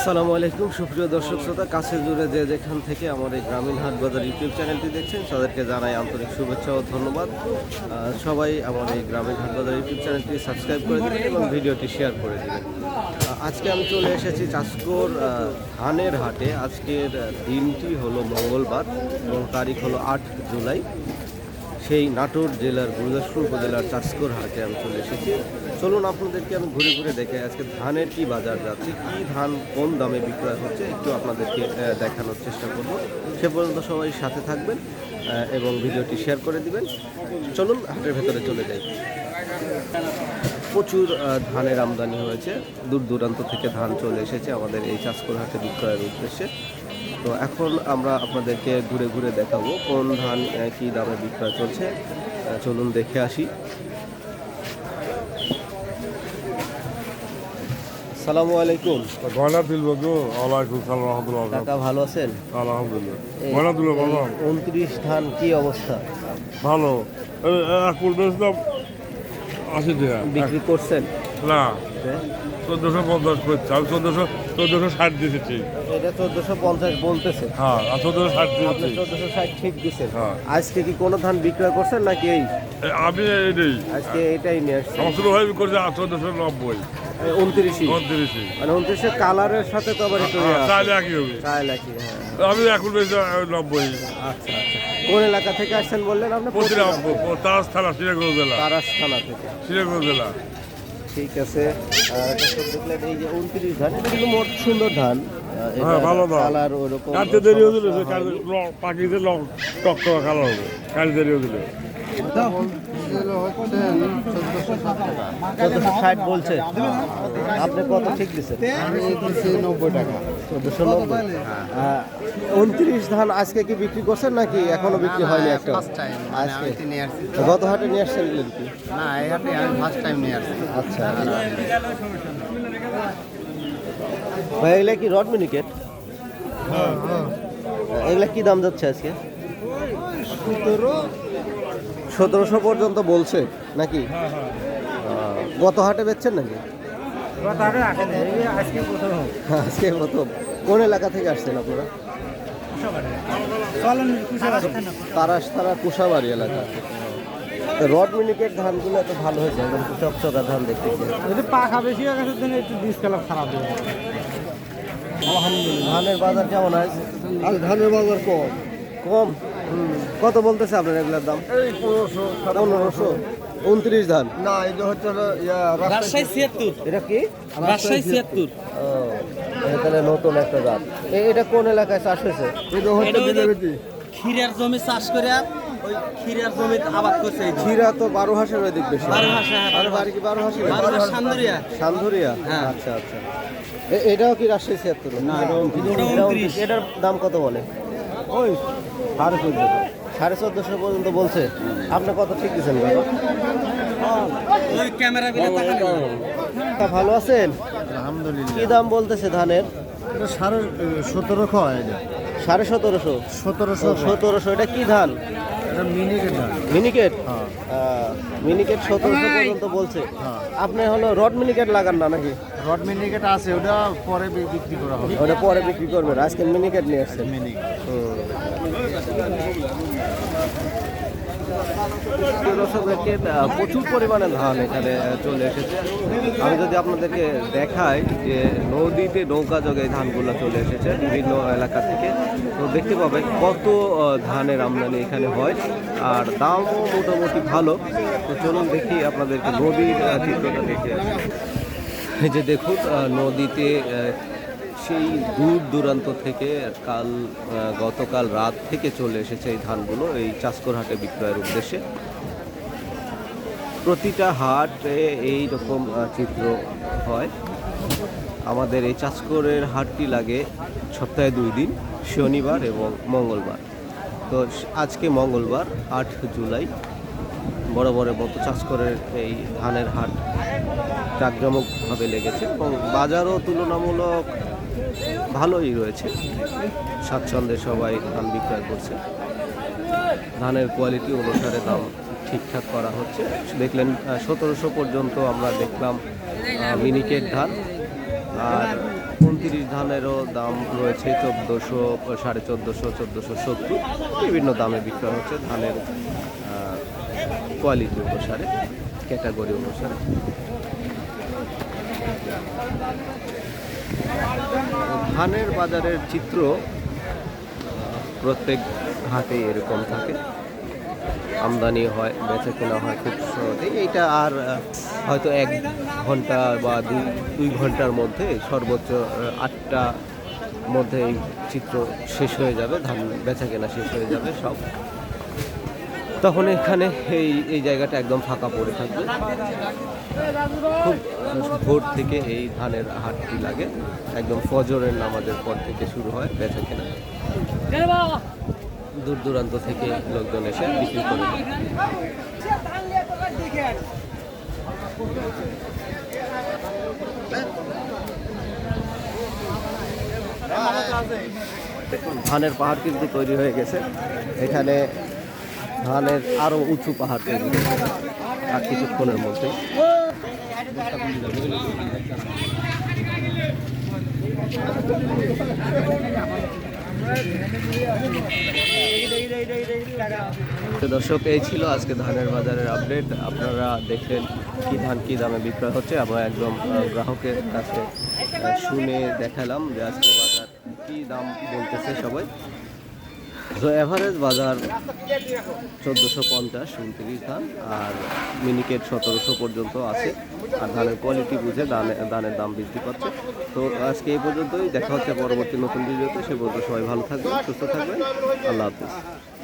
আসসালামু আলাইকুম। সুপ্রিয় দর্শক শ্রোতা, কাছে জুড়ে যে যেখান থেকে আমার এই গ্রামীণ হাট বাজার ইউটিউব চ্যানেলটি দেখছেন, তাদেরকে জানাই আন্তরিক শুভেচ্ছা ও ধন্যবাদ। সবাই আমার এই গ্রামীণ হাট বাজার ইউটিউব চ্যানেলটি সাবস্ক্রাইব করে দেবেন এবং ভিডিওটি শেয়ার করে দেবেন। আজকে আমি চলে এসেছি চাষকোর ধানের হাটে। আজকের দিনটি হলো মঙ্গলবার এবং তারিখ হলো আট জুলাই। সেই নাটোর জেলার গুরুদাসপুর উপজেলার চাষকর হাটে আমি চলে এসেছি। চলুন আপনাদেরকে আমি ঘুরে ঘুরে দেখে আজকে ধানের কি বাজার যাচ্ছে, কি ধান কোন দামে বিক্রয় হচ্ছে একটু আপনাদেরকে দেখানোর চেষ্টা করব। সে পর্যন্ত সবাই সাথে থাকবেন এবং ভিডিওটি শেয়ার করে দিবেন। চলুন হাটের ভেতরে চলে যাই। প্রচুর ধানের আমদানি হয়েছে। দূর দূরান্ত থেকে ধান চলে এসেছে আমাদের এই চাষকর হাটে বিক্রয়ের উদ্দেশ্যে। তো এখন আমরা আপনাদেরকে ঘুরে ঘুরে দেখাবো কোন ধান কী দামে বিক্রয় চলছে। চলুন দেখে আসি। সালামু আলাইকুম। সালাম রহমতুল্লাহ। কাকা ভালো আছেন? আলহামদুলিল্লাহ। ধান কি অবস্থা? ভালো। এক টাকা। বিক্রি করছেন? না। হ্যাঁ? চোদ্দোশো পঞ্চাশ করছে আমি চোদ্দোশো চোদ্দোশো ষাট দিয়েছি। এটা চোদ্দশো পঞ্চাশ বলতেছে। হ্যাঁ আর চোদ্দোশো ষাট আপনি চোদ্দশো ষাট ঠিক দিচ্ছেন হ্যাঁ। আজকে কি কোনো ধান বিক্রয় করছেন নাকি এই? আমি নেই। আজকে এটাই নিয়ে আসছেন আমার শুরু হয়ে করছে চোদ্দোশো নব্বই। উনত্রিশই। পঁয়ত্রিশই মানে উনত্রিশের কালারের সাথে তো আবার একটু ইয়ে চাইলে একই হবে। চায় নাকি হ্যাঁ। আমি এখন বেশি নব্বই। আচ্ছা আচ্ছা। কোন এলাকা থেকে আসছেন বললেন আপনি? প্রতিরাম তারাস থানা সিরাজগঞ্জ জেলা। তারাস থানা থেকে। সিরাজগঞ্জ জেলা। ঠিক আছে দেখলেন এই যে উনত্রিশ ধান এটা কিন্তু মোট সুন্দর ধান হ্যাঁ, ভালো ধান। কালার ওরকম কাটতে দেরি হয়েছিল। পাখিতে টক টক কালো হবে কাটতে দেরি হয়েছিল চোদ্দশো ষাট বলছে। আপনি কত ঠিক দিচ্ছেন? নব্বই টাকা। চোদ্দশো নব্বই। উনত্রিশ ধান আজকে কি বিক্রি করছেন নাকি এখনও বিক্রি হয়নি একটা? মানে আজকে। আমি গত হাটে নিয়ে আসছেন এগুলো কি না এই হাটে আমি ফার্স্ট টাইম নিয়ে আসছি। আচ্ছা। ভাই এগুলা কি রড মিনিকেট? এগুলা কি দাম যাচ্ছে আজকে? সতেরো? সতেরোশো পর্যন্ত বলছে নাকি? গত হাটে বেচছেন নাকি? আজকে প্রথম কোন এলাকা থেকে আসছেন আপনারা? তারাস তারা কুশাবাড়ি এলাকা। রড মিনিকেট ধানগুলো এত ভালো হয়েছে একদম চকচকা ধান দেখতে যদি পাখা বেশি হয়ে গেছে দিনে একটু খারাপ হয়ে ধানের বাজার কেমন আছে? আর ধানের বাজার কম। কম? কত বলতেছে আপনার এগুলোর দাম? এই পনেরোশো পনেরোশো। উনত্রিশ ধান। না এটা হচ্ছে রাজশাহী ছিয়াত্তর। এটা কি? রাজশাহী ছিয়াত্তর। ও এখানে নতুন একটা জাত এ- এটা কোন এলাকায় চাষ হয়েছে? এটা হচ্ছে ক্ষীরের জমি চাষ করে ওই ক্ষীরের জমি আবাদ করছে ক্ষীরা তো বারো হাঁসের ওই দিক বেশি। বারো হাঁস, হ্যাঁ, আর বাড়ি কি বারো হাঁসি বারো হাঁস সান্দরিয়া। হ্যাঁ। আচ্ছা আচ্ছা। এটাও কি রাজশাহী ছিয়াত্তর? না এটার দাম কত বলে? ওই সাড়ে চোদ্দ সাড়ে চোদ্দশো পর্যন্ত বলছে। আপনি কত ঠিক দিচ্ছেন বাবা? ভালো আছেন? আলহামদুলিল্লাহ। কি দাম বলতেছে ধানের? সাড়ে সতেরো হয় এটা। সাড়ে সতেরোশো? সতেরোশো সতেরোশো এটা কি ধান? মিনিকেট মিনিকেট? হ্যাঁ। মিনিকেট সতেরোশো পর্যন্ত বলছে। হ্যাঁ। আপনি হলো রড মিনিকেট লাগান না নাকি? রড মিনিকেট আছে ওটা পরে বিক্রি করা হবে। ওটা পরে বিক্রি করবেন। আজকে মিনিকেট নিয়ে আসছেন। মিনিকেট। প্রচুর পরিমাণে ধান এখানে চলে এসেছে। আমি যদি আপনাদেরকে দেখাই যে নদীতে নৌকা যোগে এই ধানগুলো চলে এসেছে বিভিন্ন এলাকা থেকে, তো দেখতে পাবেন কত ধানের আমদানি এখানে হয়, আর দামও মোটামুটি ভালো। তো চলুন দেখি আপনাদেরকে নদীর চিত্রটা দেখে আসি। এই যে দেখুন নদীতে সেই দূর দূরান্ত থেকে কাল গতকাল রাত থেকে চলে এসেছে এই ধানগুলো এই চাষকর হাটে বিক্রয়ের উদ্দেশ্যে। প্রতিটা হাটে এই রকম চিত্র হয়। আমাদের এই চাষকরের হাটটি লাগে সপ্তাহে দুই দিন, শনিবার এবং মঙ্গলবার। তো আজকে মঙ্গলবার, আট জুলাই বরাবরের মতো চাষকরের এই ধানের হাট জাঁকজমকভাবে লেগেছে এবং বাজারও তুলনামূলক ভালোই রয়েছে। স্বাচ্ছন্দ্যে সবাই ধান বিক্রয় করছে। ধানের কোয়ালিটি অনুসারে দাম ঠিকঠাক করা হচ্ছে। দেখলেন সতেরোশো পর্যন্ত আমরা দেখলাম মিনিকেট ধান। আর উনত্রিশ ধানেরও দাম রয়েছে চোদ্দোশো, সাড়ে চোদ্দোশো চোদ্দোশো সত্তর। বিভিন্ন দামে বিক্রয় হচ্ছে ধানের কোয়ালিটি অনুসারে ক্যাটাগরি অনুসারে। ধানের বাজারের চিত্র প্রত্যেক হাটে এরকম থাকে। আমদানি হয়, বেচা কেনা হয় খুব সহজেই এইটা আর হয়তো এক ঘণ্টা বা দুই দুই ঘণ্টার মধ্যে সর্বোচ্চ আটটা মধ্যে এই চিত্র শেষ হয়ে যাবে, ধান বেচা কেনা শেষ হয়ে যাবে সব। তখন এখানে এই এই জায়গাটা একদম ফাঁকা পড়ে থাকবে। খুব ভোর থেকে এই ধানের হাটটি লাগে। একদম ফজরের নামাজের পর থেকে শুরু হয়, বেচা কেনা। দূর দূরান্ত থেকে লোকজন এসে বিক্রি করে ধানের পাহাড় কিন্তু তৈরি হয়ে গেছে। এখানে ধানের আরও উঁচু পাহাড় আর কিছুক্ষণের মধ্যে। দর্শক, এই ছিল আজকে ধানের বাজারের আপডেট। আপনারা দেখলেন কি ধান কি দামে বিক্রয় হচ্ছে। আমরা একদম গ্রাহকের কাছে শুনে দেখালাম যে আজকে বাজার কি দাম বলতেছে সবাই। তো এভারেজ বাজার চোদ্দোশো পঞ্চাশ উনত্রিশ ধান আর মিনিকেট সতেরোশো পর্যন্ত আছে, আর ধানের কোয়ালিটি বুঝে ধানের ধানের দাম বৃদ্ধি পাচ্ছে। তো, আজকে এই পর্যন্তই, দেখা হচ্ছে পরবর্তী নতুন ভিডিওতে, সে পর্যন্ত সবাই ভালো থাকবেন, সুস্থ থাকবেন, আল্লাহ হাফিজ।